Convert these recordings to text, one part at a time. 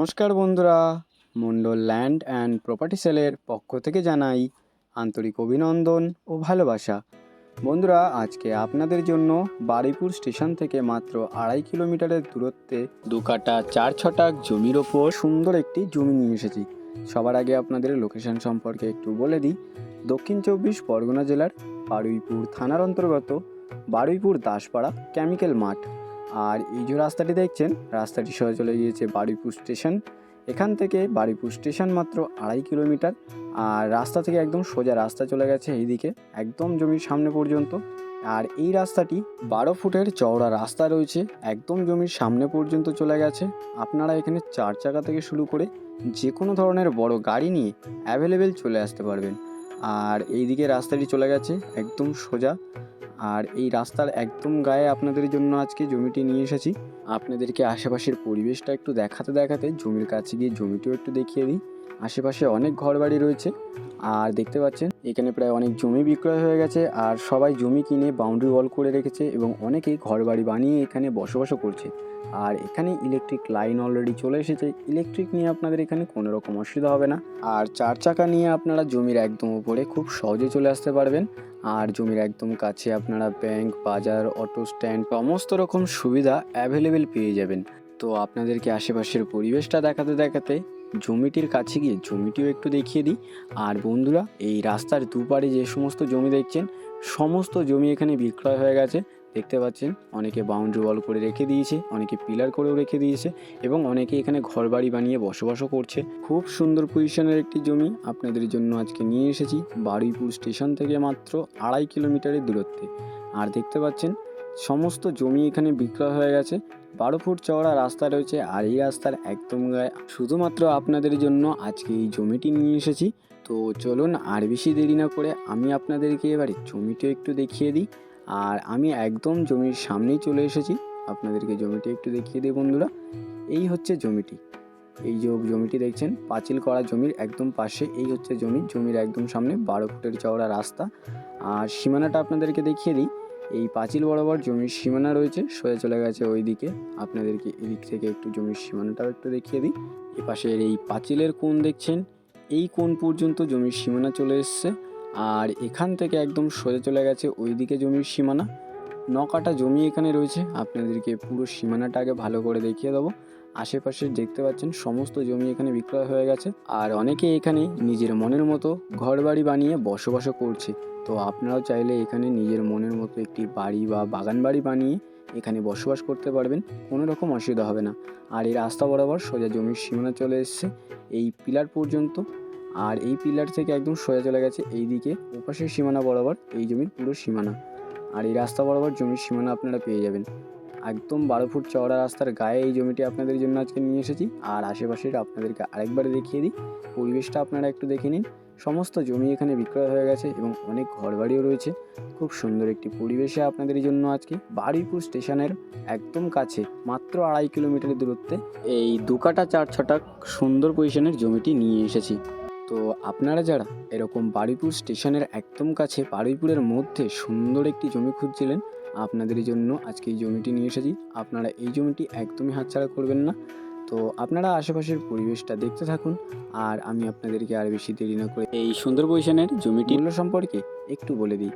নমস্কার বন্ধুরা Mondal land and property সেলের পক্ষ থেকে জানাই আন্তরিক অভিনন্দন ও ভালোবাসা। বন্ধুরা, আজকে আপনাদের জন্য বারুইপুর স্টেশন থেকে মাত্র আড়াই কিলোমিটারের দূরত্বে দু কাটা চার ছটাক জমির ওপর সুন্দর একটি জমি নিয়ে এসেছি। সবার আগে আপনাদের লোকেশন সম্পর্কে একটু বলে দিই। দক্ষিণ চব্বিশ পরগনা জেলার বারুইপুর থানার অন্তর্গত বারুইপুর দাসপাড়া কেমিক্যাল মাঠ। আর এই যে রাস্তাটি দেখছেন, রাস্তাটি সোজা চলে গিয়েছে বারুইপুর স্টেশন। এখান থেকে বারুইপুর স্টেশন মাত্র আড়াই কিলোমিটার। আর রাস্তা থেকে একদম সোজা রাস্তা চলে গেছে এইদিকে, একদম জমির সামনে পর্যন্ত। আর এই রাস্তাটি বারো ফুটের চওড়া রাস্তা রয়েছে, একদম জমির সামনে পর্যন্ত চলে গেছে। আপনারা এখানে চার চাকা থেকে শুরু করে যে কোনো ধরনের বড় গাড়ি নিয়ে অ্যাভেলেবেল চলে আসতে পারবেন। আর এইদিকে রাস্তাটি চলে গেছে একদম সোজা। আর এই রাস্তার একদম গায়ে আপনাদের জন্য আজকে জমিটি নিয়ে এসেছি। আপনাদেরকে আশেপাশের পরিবেশটা একটু দেখাতে দেখাতে জমির কাছে গিয়ে জমিটিও একটু দেখিয়ে দিই। আশেপাশে অনেক ঘরবাড়ি রয়েছে। আর দেখতে পাচ্ছেন, এখানে প্রায় অনেক জমি বিক্রয় হয়ে গেছে। আর সবাই জমি কিনে বাউন্ডারি ওয়াল করে রেখেছে এবং অনেকেই ঘরবাড়ি বানিয়ে এখানে বসবাসও করছে। আর এখানে ইলেকট্রিক লাইন অলরেডি চলে এসেছে। ইলেকট্রিক নিয়ে আপনাদের এখানে কোনো রকম অসুবিধা হবে না। আর চার চাকা নিয়ে আপনারা জমির একদম উপরে খুব সহজে চলে আসতে পারবেন। আর জমির একদম কাছে আপনারা ব্যাংক বাজার অটো স্ট্যান্ড সমস্ত রকম সুবিধা অ্যাভেলেবেল পেয়ে যাবেন। তো আপনাদেরকে আশেপাশের পরিবেশটা দেখাতে দেখাতে জমিটির কাছে গিয়ে জমিটিও একটু দেখিয়ে দিই। আর বন্ধুরা, এই রাস্তার দুপারে যে সমস্ত জমি দেখছেন, সমস্ত জমি এখানে বিক্রয় হয়ে গেছে। দেখতে পাচ্ছেন, অনেকে বাউন্ডারি ওয়াল করে রেখে দিয়েছে, অনেকে পিলার করেও রেখে দিয়েছে এবং অনেকে এখানে ঘর বাড়ি বানিয়ে বসবাসও করছে। খুব সুন্দর পজিশনের একটি জমি আপনাদের জন্য আজকে নিয়ে এসেছি, বারুইপুর স্টেশন থেকে মাত্র আড়াই কিলোমিটারের দূরত্বে। আর দেখতে পাচ্ছেন, সমস্ত জমি এখানে বিক্রয় হয়ে গেছে। বারো ফুট চওড়া রাস্তা রয়েছে আর এই রাস্তার একদম গায়ে শুধুমাত্র আপনাদের জন্য আজকে এই জমিটি নিয়ে এসেছি। তো চলুন আর বেশি দেরি না করে আমি আপনাদেরকে এবারে জমিটিও একটু দেখিয়ে দিই। আর আমি একদম জমির সামনেই চলে এসেছি। আপনাদেরকে জমিটি একটু দেখিয়ে দিই বন্ধুরা। এই হচ্ছে জমিটি। এই যে জমিটি দেখছেন, পাঁচিল করা জমির একদম পাশে। এই হচ্ছে জমি। জমির একদম সামনে বারো ফুটের চওড়া রাস্তা। আর সীমানাটা আপনাদেরকে দেখিয়ে দিই। এই পাঁচিল বরাবর জমির সীমানা রয়েছে, সোজা চলে গেছে ওই দিকে আপনাদেরকে এদিক থেকে একটু জমির সীমানাটাও একটু দেখিয়ে দিই। এ এই পাঁচিলের কোণ দেখছেন, এই কোণ পর্যন্ত জমির সীমানা চলে এসছে আর এখান থেকে একদম সোজা চলে গেছে ওই দিকে জমির সীমানা। নকাটা জমি এখানে রয়েছে, আপনাদেরকে পুরো সীমানাটা আগে ভালো করে দেখিয়ে দেবো। আশেপাশে দেখতে পাচ্ছেন সমস্ত জমি এখানে বিক্রয় হয়ে গেছে আর অনেকে এখানে নিজের মনের মতো ঘরবাড়ি বানিয়ে বসবাসও করছে। তো আপনারাও চাইলে এখানে নিজের মনের মতো একটি বাড়ি বা বাগান বাড়ি বানিয়ে এখানে বসবাস করতে পারবেন, কোনো রকম অসুবিধা হবে না। আর এই রাস্তা বরাবর সোজা জমির সীমানা চলে এসছে, এই পিলার পর্যন্ত। আর এই পিলার থেকে একদম সোজা চলে গেছে এই দিকে ওপাশের সীমানা বরাবর, এই জমির পুরো সীমানা। আর এই রাস্তা বরাবর জমির সীমানা আপনারা পেয়ে যাবেন। একদম বারো ফুট চওড়া রাস্তার গায়ে এই জমিটি আপনাদের জন্য আজকে নিয়ে এসেছি। আর আশেপাশের আপনাদেরকে আরেকবার দেখিয়ে দিই, পরিবেশটা আপনারা একটু দেখে নিন। সমস্ত জমি এখানে বিক্রয় হয়ে গেছে এবং অনেক ঘরবাড়িও রয়েছে। খুব সুন্দর একটি পরিবেশে আপনাদের জন্য আজকে। বারুইপুর স্টেশনের একদম কাছে, মাত্র আড়াই কিলোমিটার দূরত্বে এই দু কাটা চার ছটা সুন্দর পজিশনের জমিটি নিয়ে এসেছি। তো আপনারা যারা এরকম বারুইপুর স্টেশনের একদম কাছে, বারুইপুরের মধ্যে সুন্দর একটি জমি খুঁজছিলেন আপনাদের জন্য আজকে এই জমিটি নিয়ে এসেছি। আপনারা এই জমিটি একদমই হাতছাড়া করবেন না। তো আপনারা আশেপাশের পরিবেশটা দেখতে থাকুন আর আমি আপনাদেরকে আর বেশি দেরি না করে এই সুন্দর পজিশনের জমিটি মূল্য সম্পর্কে একটু বলে দিই।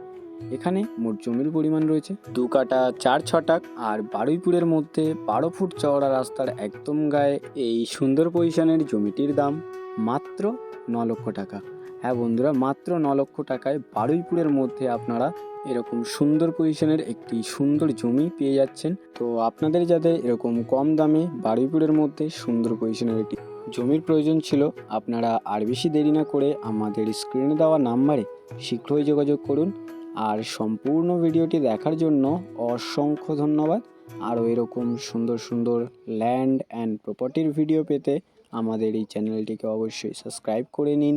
এখানে মোট জমির পরিমাণ রয়েছে দু কাটা চার ছটাক আর বারুইপুরের মধ্যে বারো ফুট চওড়া রাস্তার একদম গায়ে এই সুন্দর পজিশনের জমিটির দাম মাত্র ন লক্ষ টাকা। হ্যাঁ বন্ধুরা, মাত্র ন লক্ষ টাকায় বারুইপুরের মধ্যে আপনারা এরকম সুন্দর পজিশনের একটি সুন্দর জমি পেয়ে যাচ্ছেন। তো আপনাদের যাতে এরকম কম দামে বারুইপুরের মধ্যে সুন্দর পজিশনের একটি জমির প্রয়োজন ছিল, আপনারা আর বেশি দেরি না করে আমাদের স্ক্রিনে দেওয়া নাম্বারে শীঘ্রই যোগাযোগ করুন। আর সম্পূর্ণ ভিডিওটি দেখার জন্য অসংখ্য ধন্যবাদ। আরও এরকম সুন্দর সুন্দর ল্যান্ড অ্যান্ড প্রপার্টির ভিডিও পেতে আমাদের এই চ্যানেলটিকে অবশ্যই সাবস্ক্রাইব করে নিন।